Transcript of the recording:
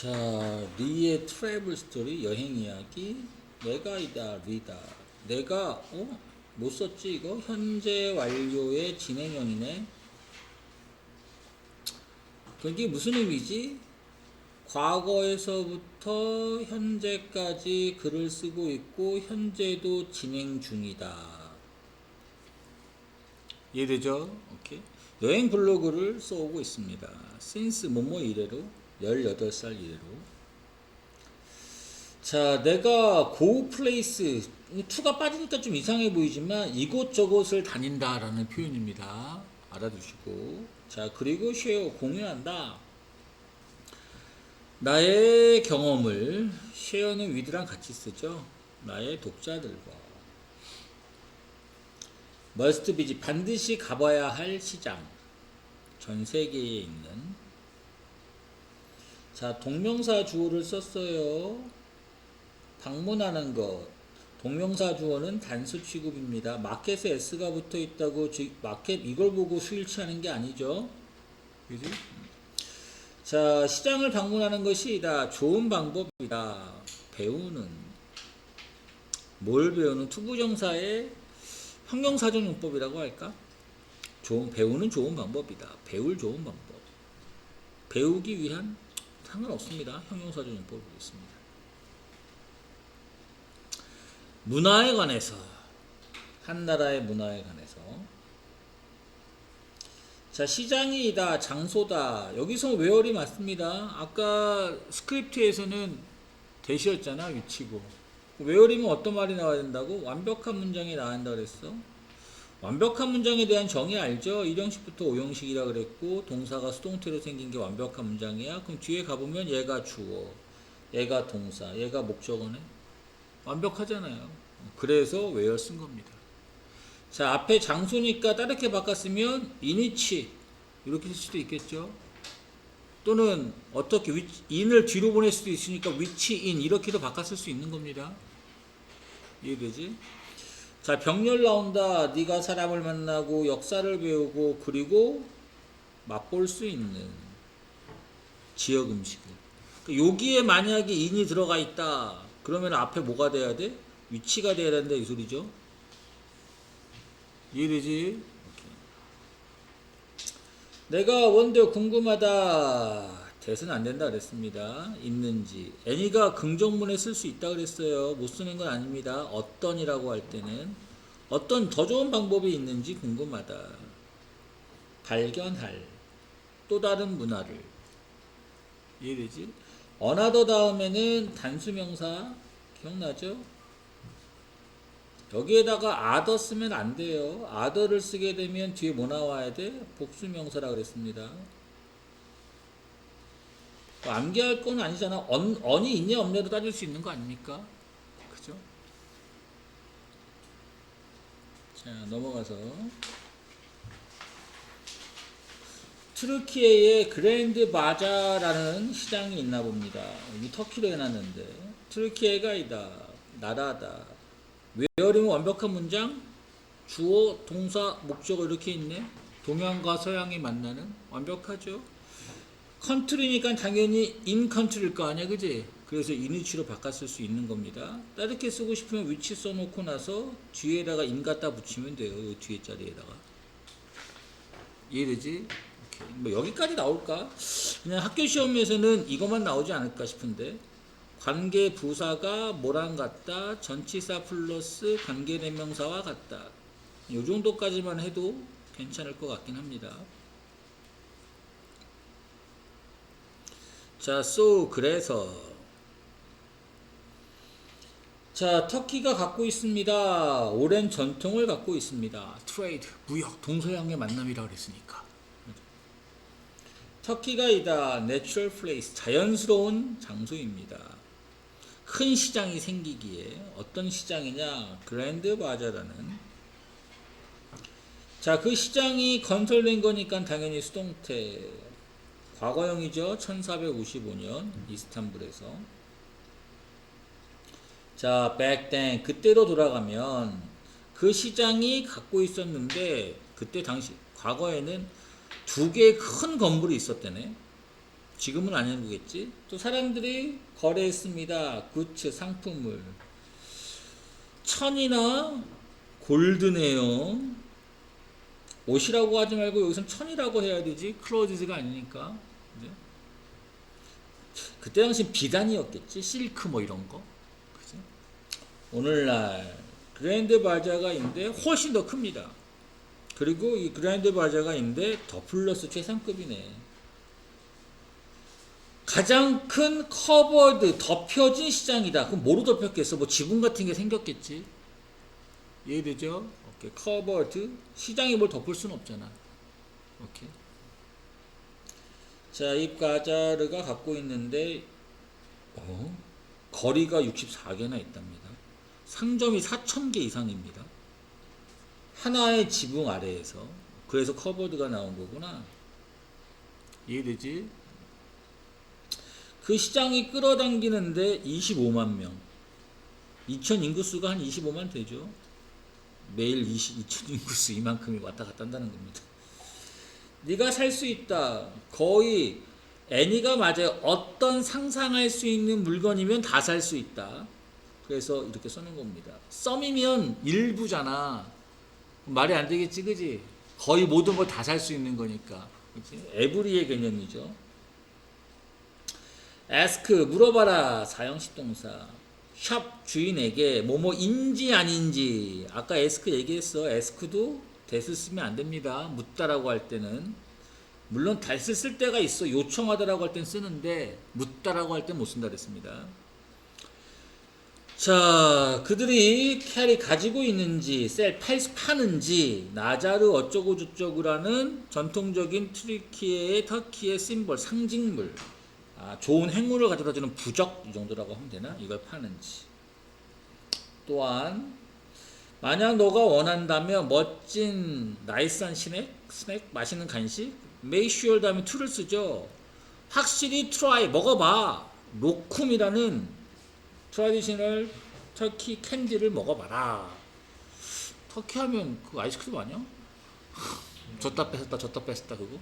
자, 리의 트래블 스토리 여행 이야기 내가이다 리다 내가 어? 못 썼지 이거 현재 완료의 진행형이네 그게 무슨 의미지? 과거에서부터 현재까지 글을 쓰고 있고 현재도 진행 중이다 이해되죠? 오케이. 여행 블로그를 써오고 있습니다. since 뭐뭐 이래로 18살 이래로 자 내가 고 플레이스 투가 빠지니까 좀 이상해 보이지만 이곳저곳을 다닌다라는 표현입니다. 알아두시고 자 그리고 쉐어 공유한다. 나의 경험을 쉐어는 위드랑 같이 쓰죠. 나의 독자들과 must visit 반드시 가봐야 할 시장 전 세계에 있는 자 동명사 주어를 썼어요 방문하는 것 동명사 주어는 단수 취급입니다 마켓에 s가 붙어 있다고 지- 마켓 이걸 보고 수일치하는 게 아니죠 그지? 자 시장을 방문하는 것이 다 좋은 방법이다 배우는 뭘 배우는 투부정사의 형용사전 용법이라고 할까? 좋은 배우는 좋은 방법이다. 배울 좋은 방법. 배우기 위한 상관없습니다. 형용사전용법을 보겠습니다. 문화에 관해서 한 나라의 문화에 관해서 자 시장이다 장소다 여기서 웨얼이 맞습니다. 아까 스크립트에서는 대시였잖아 위치고 웨어리면 어떤 말이 나와야 된다고? 완벽한 문장이 나와야 된다 그랬어. 완벽한 문장에 대한 정의 알죠? 1형식부터 5형식이라 그랬고 동사가 수동태로 생긴 게 완벽한 문장이야. 그럼 뒤에 가보면 얘가 주어, 얘가 동사, 얘가 목적어네. 완벽하잖아요. 그래서 웨어 쓴 겁니다. 자 앞에 장소니까 다르게 바꿨으면 인위치 이렇게 쓸 수도 있겠죠. 또는 어떻게 위, 인을 뒤로 보낼 수도 있으니까 위치 인 이렇게도 바꿨을 수 있는 겁니다. 이해되지? 자 병렬 나온다. 네가 사람을 만나고 역사를 배우고 그리고 맛볼 수 있는 지역 음식을. 그러니까 여기에 만약에 인이 들어가 있다. 그러면 앞에 뭐가 돼야 돼? 위치가 돼야 된다 이 소리죠. 이해되지? 내가 원더 궁금하다. 대선 안 된다 그랬습니다. 있는지. 애니가 긍정문에 쓸 수 있다 그랬어요. 못 쓰는 건 아닙니다. 어떤이라고 할 때는 어떤 더 좋은 방법이 있는지 궁금하다. 발견할 또 다른 문화를 이해되지? 어나더 다음에는 단수명사 기억나죠? 여기에다가 아더 쓰면 안 돼요. 아더를 쓰게 되면 뒤에 뭐 나와야 돼? 복수명사라 그랬습니다. 뭐 암기할 건 아니잖아. 언, 언이 있냐 없냐로 따질 수 있는 거 아닙니까? 그죠? 자, 넘어가서. 트르키에의 그랜드 바자라는 시장이 있나 봅니다. 여기 터키로 해놨는데. 트르키에가 이다. 나라다. 웨어링은 완벽한 문장? 주어, 동사, 목적어 이렇게 있네. 동양과 서양이 만나는 완벽하죠. 컨트리니까 당연히 인 컨트리일 거 아니야, 그지? 그래서 인위치로 바꿨을 수 있는 겁니다. 다르게 쓰고 싶으면 위치 써놓고 나서 뒤에다가 인 갖다 붙이면 돼요. 이 뒤에 자리에다가. 이해되지? 오케이. 뭐 여기까지 나올까? 그냥 학교 시험에서는 이것만 나오지 않을까 싶은데 관계 부사가 뭐랑 같다, 전치사 플러스 관계 대명사와 같다. 이 정도까지만 해도 괜찮을 것 같긴 합니다. 자, so 그래서 자, 터키가 갖고 있습니다. 오랜 전통을 갖고 있습니다. 트레이드, 무역, 동서양의 만남이라 그랬으니까. 터키가 이다 내추럴 플레이스 자연스러운 장소입니다. 큰 시장이 생기기에 어떤 시장이냐 그랜드 바자라는 자 그 시장이 건설된 거니까 당연히 수동태 과거형이죠 1455년 이스탄불에서 자 back then 그때로 돌아가면 그 시장이 갖고 있었는데 그때 당시 과거에는 두 개의 큰 건물이 있었대네 지금은 아닌 거겠지. 또 사람들이 거래했습니다. 굿즈 상품을 천이나 골드네요. 옷이라고 하지 말고 여기선 천이라고 해야 되지. 클로즈가 아니니까. 그때 당시 비단이었겠지. 실크 뭐 이런 거. 그죠? 오늘날 그랜드 바자가 있는데 훨씬 더 큽니다. 그리고 이 그랜드 바자가 있는데 더 플러스 최상급이네. 가장 큰 커버드 덮여진 시장이다. 그럼 뭐로 덮였겠어? 뭐 지붕 같은 게 생겼겠지. 이해되죠? 오케이. 커버드 시장이 뭘 덮을 수는 없잖아. 오케이. 자, 이 가자르가 갖고 있는데 어? 거리가 64개나 있답니다. 상점이 4,000개 이상입니다. 하나의 지붕 아래에서 그래서 커버드가 나온 거구나. 이해되지? 그 시장이 끌어당기는데 25만 명. 2천 인구수가 한 25만 되죠. 매일 20, 2천 인구수 이만큼이 왔다 갔다 한다는 겁니다. 네가 살 수 있다. 거의 애니가 맞아요. 어떤 상상할 수 있는 물건이면 다 살 수 있다. 그래서 이렇게 써는 겁니다. 썸이면 일부잖아. 말이 안 되겠지, 그지? 거의 모든 걸 다 살 수 있는 거니까. 그치? 에브리의 개념이죠. ask 물어봐라 사형식 동사 샵 주인에게 뭐뭐 인지 아닌지 아까 ask 얘기했어 ask도 대스 쓰면 안 됩니다. 묻다라고 할 때는. 물론 대스 쓸 때가 있어. 요청하다라고 할 땐 쓰는데 묻다라고 할 땐 못 쓴다 그랬습니다. 자 그들이 캐리 가지고 있는지 셀 팔, 파는지 나자르 어쩌고 저쩌고라는 전통적인 트리키의 터키의 심볼 상징물. 아, 좋은 행운을 가져다주는 부적 이 정도라고 하면 되나? 이걸 파는지. 또한 만약 너가 원한다면 멋진 나이스한 스낵, 스낵 맛있는 간식, make sure 다음에 to를 쓰죠. 확실히 try 먹어봐. 로쿰이라는 트라디셔널 터키 캔디를 먹어봐라. 터키 하면 그 아이스크림 아니야? 줬다 뺐었다 줬다 뺐었다 그거?